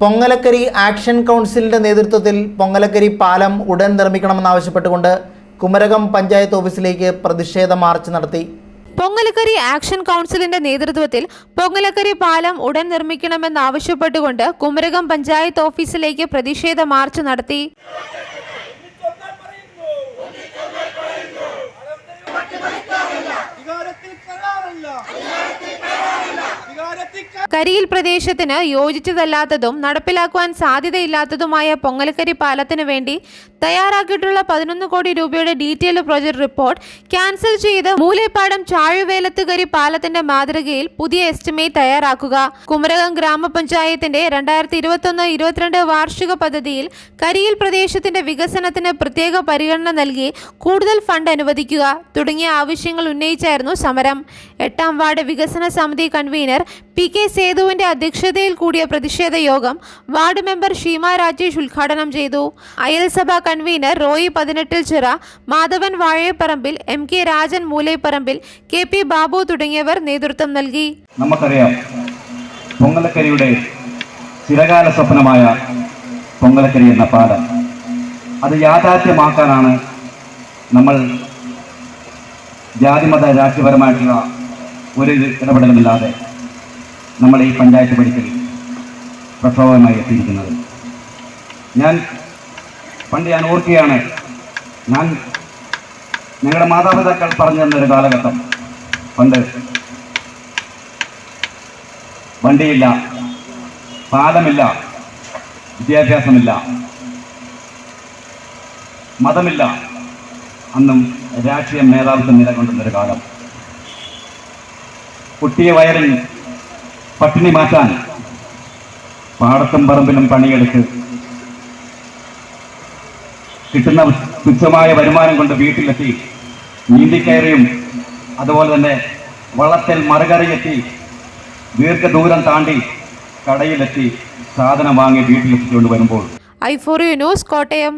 പൊങ്ങലക്കരി action കൗൺസിലിന്റെ നേതൃത്വത്തിൽ പൊങ്ങലക്കരി പാലം ഉടൻ നിർമ്മിക്കണമെന്നാവശ്യപ്പെട്ടുകൊണ്ട് കുമരകം പഞ്ചായത്ത് ഓഫീസിലേക്ക് പ്രതിഷേധ മാർച്ച് നടത്തി. പൊങ്ങലക്കരി ആക്ഷൻ കൗൺസിലിന്റെ നേതൃത്വത്തിൽ പൊങ്ങലക്കരി പാലം ഉടൻ നിർമ്മിക്കണമെന്നാവശ്യപ്പെട്ടുകൊണ്ട് കുമരകം പഞ്ചായത്ത് ഓഫീസിലേക്ക് പ്രതിഷേധ മാർച്ച് നടത്തി. കരിയിൽ പ്രദേശത്തിന് യോജിച്ചതല്ലാത്തതും നടപ്പിലാക്കുവാൻ സാധ്യതയില്ലാത്തതുമായ പൊങ്ങലക്കരി പാലത്തിനു വേണ്ടി തയ്യാറാക്കിയിട്ടുള്ള പതിനൊന്ന് കോടി രൂപയുടെ ഡീറ്റെയിൽഡ് പ്രൊജക്ട് റിപ്പോർട്ട് ക്യാൻസൽ ചെയ്ത് മൂലേപ്പാടം ചാഴുവേലത്തുകരി പാലത്തിന്റെ മാതൃകയിൽ പുതിയ എസ്റ്റിമേറ്റ് തയ്യാറാക്കുക. കുമരകം ഗ്രാമപഞ്ചായത്തിന്റെ രണ്ടായിരത്തി ഇരുപത്തൊന്ന് ഇരുപത്തിരണ്ട് വാർഷിക പദ്ധതിയിൽ കരിയിൽ പ്രദേശത്തിന്റെ വികസനത്തിന് പ്രത്യേക പരിഗണന നൽകി കൂടുതൽ ഫണ്ട് അനുവദിക്കുക തുടങ്ങിയ ആവശ്യങ്ങൾ ഉന്നയിച്ചായിരുന്നു സമരം. എട്ടാം വാർഡ് വികസന സമിതി കൺവീനർ പി കെ സേതുവിന്റെ അധ്യക്ഷതയിൽ കൂടിയ പ്രതിഷേധ യോഗം വാർഡ് മെമ്പർ ഷീമ രാജേഷ് ഉദ്ഘാടനം ചെയ്തു. അയൽസഭാ കൺവീനർ റോയി പതിനെട്ടിൽ ചിറ Madhavan Vazhayaparambil M K Rajan Moolayaparambil K P Babu തുടങ്ങിയവർ നേതൃത്വം നൽകി. നമുക്കറിയാം ചിരകാല സ്വപ്നമായ പൊങ്ങലക്കരി എന്ന പാലം അത് യാഥാർത്ഥ്യമാക്കാനാണ് നമ്മൾ ജാതിമത രാഷ്ട്രീയപരമായിട്ടുള്ള ഒരു ഇടപെടലുമില്ലാതെ നമ്മൾ ഈ പഞ്ചായത്ത് പഠിക്കൽ പ്രക്ഷോഭമായി എത്തിയിരിക്കുന്നത്. ഞാൻ പണ്ട് ഞാൻ ഓർക്കുകയാണ് ഞാൻ ഞങ്ങളുടെ മാതാപിതാക്കൾ പറഞ്ഞു തന്നൊരു കാലഘട്ടം. പണ്ട് വണ്ടിയില്ല പാലമില്ല വിദ്യാഭ്യാസമില്ല മതമില്ല. അന്നും രാഷ്ട്രീയം മേധാവിത്വം നിലകൊണ്ടുന്നൊരു കാലം. കുട്ടിയെ വയറിൽ പട്ടിണി മാറ്റാൻ പാടത്തും പറമ്പിലും പണിയെടുത്ത് കിട്ടുന്ന തുച്ഛമായ വരുമാനം കൊണ്ട് വീട്ടിലെത്തി നീന്തിക്കയറിയും അതുപോലെ തന്നെ വള്ളത്തിൽ മറുകരയെത്തി ദീർഘദൂരം താണ്ടി കടയിലെത്തി സാധനം വാങ്ങി വീട്ടിലെത്തിച്ചുകൊണ്ട് വരുമ്പോൾ. I four U news Kottayam.